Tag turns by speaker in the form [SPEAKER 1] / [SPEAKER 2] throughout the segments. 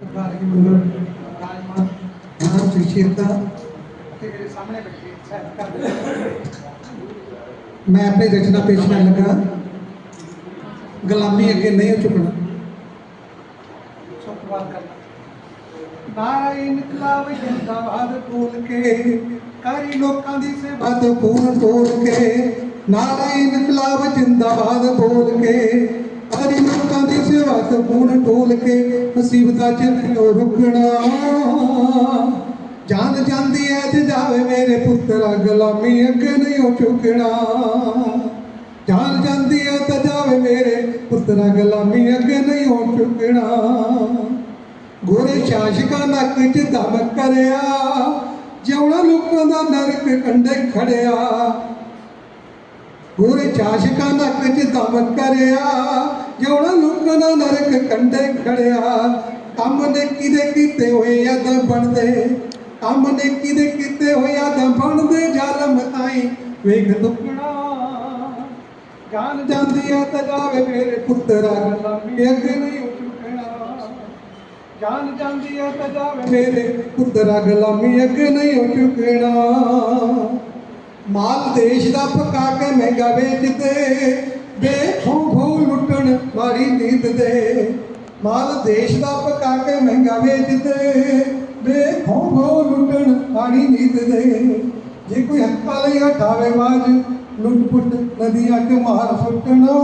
[SPEAKER 1] ਸਰਦਾਰ ਮੰਗਲ ਰਾਜਮਾਨ ਨਾਮ ਸੁਸ਼ੀਲਤਾ ਤੇ ਮੇਰੇ ਸਾਹਮਣੇ ਬੈਠੇ ਸਹਿਤ ਕਰਦੇ ਮੈਂ ਆਪਣੀ ਰਚਨਾ ਪੇਸ਼ ਕਰਨ ਲੱਗਾ। ਗੁਲਾਮੀ ਅੱਗੇ ਨਹੀਂ ਝੁਕਣਾ। ਸੁਖਵਾਲ ਕਰਨਾ। ਨਾਰਾਇਣ ਇਨਕਲਾਬ ਜਿੰਦਾਬਾਦ ਬੋਲ ਕੇ ਕਰੀ ਲੋਕਾਂ ਦੀ ਸੇਵਾ ਤੇ ਪੂਰਨ ਤੋੜ ਕੇ ਨਾਰਾਇਣ ਇਨਕਲਾਬ ਜਿੰਦਾਬਾਦ ਬੋਲ ਕੇ। ਦੀ ਸੇਵਾ ਤੇ ਕੇ ਮੁਸੀਬਤਾਂ ਚ ਰੁਕਣਾ। ਜਾਨ ਜਾਂਦੀ ਐ ਤੇ ਜਾਵੇ ਮੇਰੇ ਪੁੱਤਰਾ, ਗੁਲਾਮੀ ਅੱਗੇ ਨਹੀਂ ਉਹ ਝੁਕਣਾ। ਜਾਨ ਜਾਂਦੀ ਐ ਤੇ ਜਾਵੇ ਮੇਰੇ ਪੁੱਤਰਾ, ਗੁਲਾਮੀ ਅੱਗੇ ਨਹੀਂ ਉਹ ਝੁਕਣਾ। ਗੋਰੇ ਸ਼ਾਸਕਾਂ ਨੱਕ 'ਚ ਦਮ ਕਰਿਆ, ਜਿਉਣਾ ਲੋਕਾਂ ਦਾ ਨਰਕ ਕੰਡੇ ਖੜਿਆ। ਗੋਰੇ ਸ਼ਾਸਕਾਂ ਨੱਕ 'ਚ ਦਮ ਕਰਿਆ ਕਿਉਣਾ ਲੋਕਾਂ ਨਰਕ ਕੰਡੇ ਖੜਿਆ। ਕੰਮ ਨੇ ਕਿਦੇ ਕੀਤੇ ਹੋਏ ਅਦ ਬਣਦੇ। ਕੰਮ ਨੇ ਕਿਦੇ ਕੀਤੇ ਹੋਏ ਅਦ ਬਣਦੇ। ਜ਼ਾਲਮ ਤਾਈ ਵੇਖ ਦੁੱਕਣਾ ਜਾਨ ਜਾਂਦੀ ਐ ਤਾਂ ਜਾਵੇ ਮੇਰੇ ਪੁੱਤਰਾ। ਗੁਲਾਮੀ ਅੱਗੇ ਨਹੀਂ ਝੁਕਣਾ ਜਾਨ ਜਾਂਦੀ ਆ ਤਾਂ ਜਾਵੇ ਮੇਰੇ ਪੁੱਤਰਾ। ਗੁਲਾਮੀ ਅੱਗੇ ਨਹੀਂ ਹੋ ਝੁਕਣਾ ਮਾਲ ਦੇਸ਼ ਦਾ ਪਕਾ ਕੇ ਮਹਿੰਗਾ ਵੇਚਦੇ। ਬੇਖੋਂ ਖੋ ਲੁੱਟਣ ਮਾਰੀ ਦੇ ਮਾਲ ਦੇਸ਼ ਦਾ ਪਕਾ ਕੇ ਮਹਿੰਗਾ ਵੇਚਦੇ ਬੇਖੋਂ ਖੋ ਲੁੱਟਣ ਮਾਰੀ ਨੀਤ ਦੇ ਜੇ ਕੋਈ ਹੱਕਾਂ ਲਈ ਹਟਾਵੇ ਬਾਜ ਲੁੱਟ ਪੁੱਟ ਨਦੀਆਂ ਚ ਮਾਰ ਸੁੱਟਣਾ।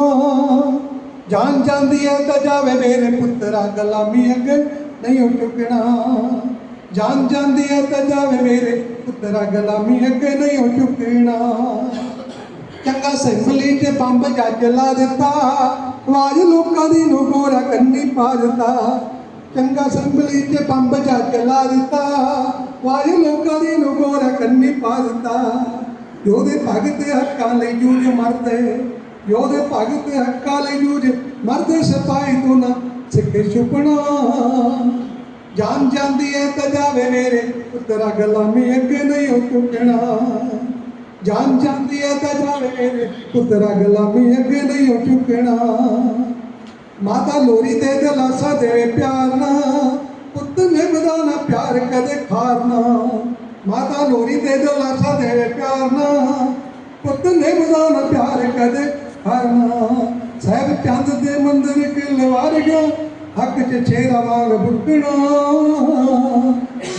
[SPEAKER 1] ਜਾਨ ਜਾਂਦੀ ਹੈ ਤਾਂ ਜਾਵੇ ਮੇਰੇ ਪੁੱਤਰਾ ਗੁਲਾਮੀ ਅੱਗੇ ਨਹੀਂ ਹੋ ਚੁੱਕਣਾ। ਜਾਨ ਜਾਂਦੀ ਹੈ ਤਾਂ ਜਾਵੇ ਮੇਰੇ ਪੁੱਤਰਾ ਗੁਲਾਮੀ ਅੱਗੇ ਨਹੀਂ ਉਹ ਚੁੱਕਣਾ। ਚੰਗਾ ਸਿੰਬਲੀ ਤੇ ਬੰਬ ਜੱਜ ਲਾ ਦਿੱਤਾ। ਆਵਾਜ਼ ਲੋਕਾਂ ਦੀ ਨੂੰ ਗੋਰਾ ਕੰਨੀ ਪਾ ਦਿੱਤਾ। ਚੰਗਾ ਸੰਭਲੀ ਤੇ ਬੰਬ ਜੱਜ ਲਾ ਦਿੱਤਾ। ਆਵਾਜ਼ ਲੋਕਾਂ ਦੀ ਨੂੰ ਗੋਰਾ ਕੰਨੀ ਪਾ ਦਿੱਤਾ। ਯੋਧੇ ਭਗਤ ਹੱਕਾਂ ਲਈ ਜੂਝ ਮਰਦੇ ਯੋਧੇ ਭਗਤ ਹੱਕਾਂ ਲਈ ਜੂਝ ਮਰਦੇ, ਸਿਪਾਹੀ ਤੋਂ ਨਾ ਸਿੱਕੇ ਛੁਪਣਾ। ਜਾਨ ਜਾਂਦੀ ਹੈ ਤਾਂ ਜਾਵੇ ਮੇਰੇ ਪੁੱਤਰਾ, ਗੁਲਾਮੀ ਅੱਗੇ ਨਹੀਂ ਹੋ ਚੁੱਕਣਾ। ਜਾਨ ਜਾਂਦੀ ਹੈ ਤਾਂ ਜਾਵੇ ਮੇਰੇ ਪੁੱਤਰਾ ਗੁਲਾਮੀ ਅੱਗੇ ਨਹੀਂ ਹੋ ਚੁੱਕਣਾ। ਮਾਤਾ ਲੋਰੀ ਤੇ ਦਲਾਸਾ ਦੇਵੇ ਪਿਆਰ ਨਾ ਪੁੱਤ ਨਿਭਦਾ ਨਾ ਪਿਆਰ ਕਦੇ ਖਾਰਨਾ। ਮਾਤਾ ਲੋਰੀ ਤੇ ਦਲਾਸਾ ਦੇਵੇ ਪਿਆਰ ਨਾ ਪੁੱਤ ਨਿਭਦਾ ਨਾ ਪਿਆਰ ਕਦੇ ਖਾਰਨਾ ਸਾਹਿਬ ਚੰਦ ਦੇ ਮੰਦਰ ਕਿਲ ਵਾਰਗਾ ਹੱਕ ਚ ਛੇਰਾ ਵਾਂਗ ਬੁੱਕਣਾ।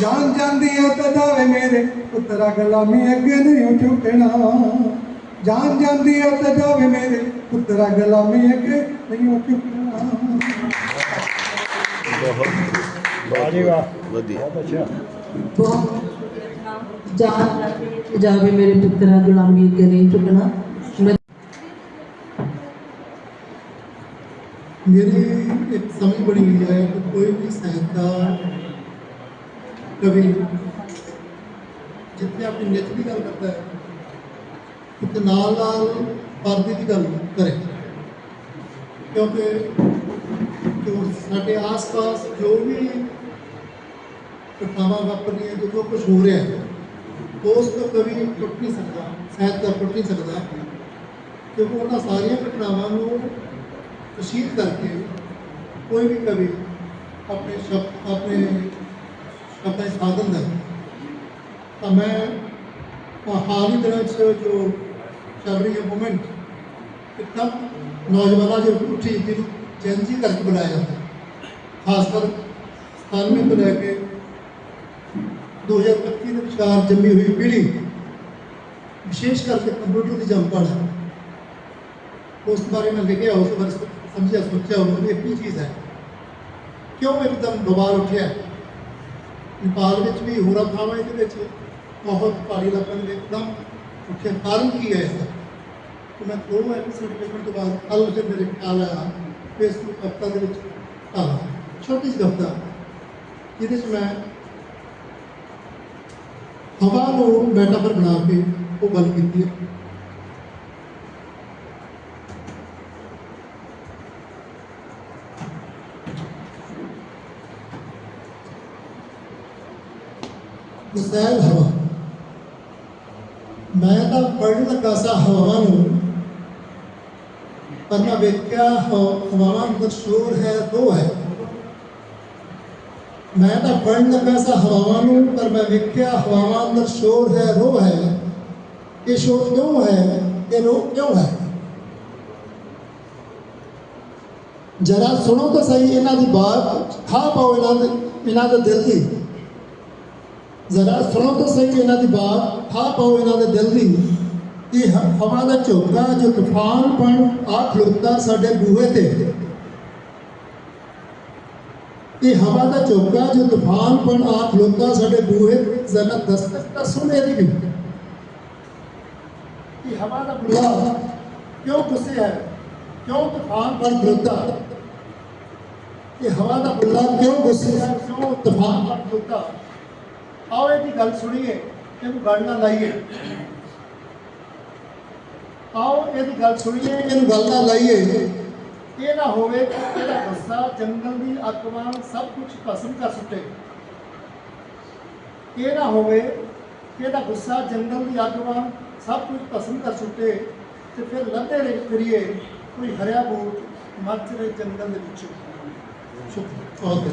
[SPEAKER 1] ਜਾਨ ਜਾਂਦੀ ਆ ਤਾਂ ਜਾਵੇ ਮੇਰੇ ਪੁੱਤਰਾ, ਗੁਲਾਮੀ ਅੱਗੇ ਨਹੀਂ ਝੁਕਣਾ। ਜਾਨ ਜਾਂਦੀ ਆ ਤਾਂ ਜਾਵੇ ਮੇਰੇ ਪੁੱਤਰਾ, ਗੁਲਾਮੀ ਅੱਗੇ ਨਹੀਂ ਝੁਕਣਾ।
[SPEAKER 2] ਵਾਹ
[SPEAKER 3] ਵਧੀਆ
[SPEAKER 4] ਜਾਨ ਜਾਵੇ ਮੇਰੇ ਪੁੱਤਰਾ, ਗੁਲਾਮੀ ਅੱਗੇ ਨਹੀਂ ਝੁਕਣਾ। ਮੈਂ
[SPEAKER 5] ਮੇਰੀ ਇੱਕ ਸਮਝ ਬਣੀ ਹੋਈ ਹੈ ਕਿ ਕੋਈ ਵੀ ਸਾਹਿਤਕਾਰ ਕਵੀ, ਜਿੱਥੇ ਆਪਣੀ ਨਿੱਤ ਦੀ ਗੱਲ ਕਰਦਾ ਹੈ, ਉੱਥੇ ਨਾਲ ਨਾਲ ਪਰਦੇ ਦੀ ਗੱਲ ਕਰੇ। ਕਿਉਂਕਿ ਜੋ ਸਾਡੇ ਆਸ-ਪਾਸ ਜੋ ਵੀ ਘਟਨਾਵਾਂ ਵਾਪਰਦੀਆਂ ਜੋ ਜੋ ਕੁਝ ਹੋ ਰਿਹਾ ਹੈ, ਉਸ ਤੋਂ ਕਵੀ ਟੁੱਟ ਨਹੀਂ ਸਕਦਾ ਸਾਹਿਤਕਾਰ ਟੁੱਟ ਨਹੀਂ ਸਕਦਾ। ਕਿਉਂਕਿ ਉਹਨਾਂ ਸਾਰੀਆਂ ਘਟਨਾਵਾਂ ਨੂੰ ਤਸ਼ਹੀਰ ਕਰਕੇ ਕੋਈ ਵੀ ਕਵੀ ਆਪਣੇ ਸ਼ਬਦ ਆਪਣੇ ਸ਼ਬਦਾਂ ਦੀ ਸਾਧਨ ਦਾ ਤਾਂ ਮੈਂ ਆਹ ਹਾਲ ਹੀ ਦਿਨਾਂ 'ਚ ਜੋ ਚੱਲ ਰਹੀ ਹੈ ਮੂਵਮੈਂਟ ਇੱਕਦਮ ਨੌਜਵਾਨਾਂ ਜੋ ਉੱਠੀ ਜਿਹਨੂੰ ਜੈਨਜੀ ਕਰਕੇ ਬਣਾਇਆ ਜਾਂਦਾ ਖਾਸ ਕਰ 97 ਤੋਂ ਲੈ ਕੇ 2025 ਦੇ ਵਿਚਕਾਰ ਜੰਮੀ ਹੋਈ ਪੀੜ੍ਹੀ ਵਿਸ਼ੇਸ਼ ਕਰਕੇ ਕੰਪਿਊਟਰ ਦੀ ਜੰਮ ਪੜ ਹੈ ਉਸ ਬਾਰੇ ਮੈਂ ਲਿਖਿਆ ਉਸ ਬਾਰੇ ਸਮਝਿਆ ਸੋਚਿਆ ਉਹ ਵੀ ਇੱਕ ਹੀ ਚੀਜ਼ ਹੈ ਕਿਉਂ ਇੱਕਦਮ ਦੁਬਾਰ ਉੱਠਿਆ ਨੇਪਾਲ ਵਿੱਚ ਵੀ ਹੋਰਾਂ ਥਾਵਾਂ ਦੇ ਵਿੱਚ ਬਹੁਤ ਪਹਾੜੀ ਇਲਾਕਿਆਂ ਦੇ ਇੱਕਦਮ ਉੱਠਿਆ ਕਾਰਨ ਕੀ ਹੈ ਇਸ ਦਾ ਕਿ ਮੈਂ ਦੋ ਐਪੀਸੋਡ ਦੇਖਣ ਤੋਂ ਬਾਅਦ ਕੱਲ ਫਿਰ ਮੇਰੇ ਖਿਆਲ ਆਇਆ ਫੇਸਬੁੱਕ ਹਫਤਾ ਦੇ ਵਿੱਚ ਆ ਛੋਟੀ ਜਿਹੀ ਹਫਤਾ ਜਿਹਦੇ 'ਚ ਮੈਂ ਹਵਾ ਨੂੰ ਮੈਟਾਫਰ ਬਣਾ ਕੇ ਉਹ ਗੱਲ ਕੀਤੀ ਹੈ ਮਿਸਾਲ ਹਵਾ ਮੈਂ ਤਾਂ ਪੜ੍ਹਨ ਲੱਗਾ ਸਾਂ ਹਵਾਵਾਂ ਨੂੰ ਪਰ ਮੈਂ ਵੇਖਿਆ ਹਵਾ- ਹਵਾਵਾਂ ਦਾ ਸ਼ੋਰ ਹੈ ਦੋ ਹੈ ਮੈਂ ਤਾਂ ਪੜਨ ਲੱਗਾ ਸਾਂ ਹਵਾਵਾਂ ਨੂੰ ਪਰ ਮੈਂ ਵੇਖਿਆ ਹਵਾਵਾਂ ਅੰਦਰ ਸ਼ੋਰ ਹੈ ਰੋਹ ਹੈ ਇਹ ਸ਼ੋਰ ਕਿਉਂ ਹੈ ਇਹ ਰੋਹ ਕਿਉਂ ਹੈ ਜਰਾ ਸੁਣੋ ਤਾਂ ਸਹੀ ਇਹਨਾਂ ਦੀ ਬਾਤ ਖਾ ਪਾਓ ਇਹਨਾਂ ਦੇ ਇਹਨਾਂ ਦੇ ਦਿਲ ਦੀ ਜ਼ਰਾ ਸੁਣੋ ਤਾਂ ਸਹੀ ਇਹਨਾਂ ਦੀ ਬਾਤ, ਖਾ ਪਾਓ ਇਹਨਾਂ ਦੇ ਦਿਲ ਦੀ। ਇਹ ਹਵਾ ਦਾ ਝੋਕਾ ਜੋ ਤੂਫਾਨ ਪਣ ਆ ਖਲੋਤਾ ਸਾਡੇ ਬੂਹੇ ਤੇ। ਇਹ ਹਵਾ ਦਾ ਝੋਕਾ ਜੋ ਤੂਫਾਨ ਪਣ ਆ ਖਲੋਤਾ ਸਾਡੇ ਬੂਹੇ ਜ਼ਰਾ ਦਸਤਕ ਤਾਂ ਸੁਣ ਇਹਦੀ ਵੀ। ਇਹ ਹਵਾ ਦਾ ਬੁਲਾ ਕਿਉਂ ਗੁੱਸੇ ਹੈ? ਕਿਉਂ ਤੂਫਾਨ ਪਣ ਖਲੋਤਾ ਇਹ ਹਵਾ ਦਾ ਬੁੱਲਾ ਕਿਉਂ ਗੁੱਸੇ ਹੈ? ਕਿਉਂ ਤੂਫਾਨ ਪਣ ਖਲੋਤਾ ਆਓ ਇਹਦੀ ਗੱਲ ਸੁਣੀਏ, ਇਹਨੂੰ ਗੱਲ ਨਾ ਲਾਈਏ। ਆਓ ਇਹਦੀ ਗੱਲ ਸੁਣੀਏ, ਇਹਨੂੰ ਗੱਲ ਨਾ ਲਾਈਏ। ਇਹ ਨਾ ਹੋਵੇ ਕਿ ਇਹਦਾ ਗੁੱਸਾ, ਜੰਗਲ ਦੀ ਅੱਗ ਵਾਂਗ ਸਭ ਕੁਝ ਭਸਮ ਕਰ ਸੁੱਟੇ। ਇਹ ਨਾ ਹੋਵੇ ਕਿ ਇਹਦਾ ਗੁੱਸਾ, ਜੰਗਲ ਦੀ ਅੱਗ ਵਾਂਗ ਸਭ ਕੁਝ ਭਸਮ ਕਰ ਸੁੱਟੇ ਤੇ ਫਿਰ ਲੱਭੇ ਰਹੇ ਫਿਰੀਏ, ਕੋਈ ਹਰਿਆ ਬੂਟ ਮੱਚ ਰਹੇ ਜੰਗਲ ਦੇ ਵਿੱਚ। ਸ਼ੁਕਰੀਆ ਬਹੁਤ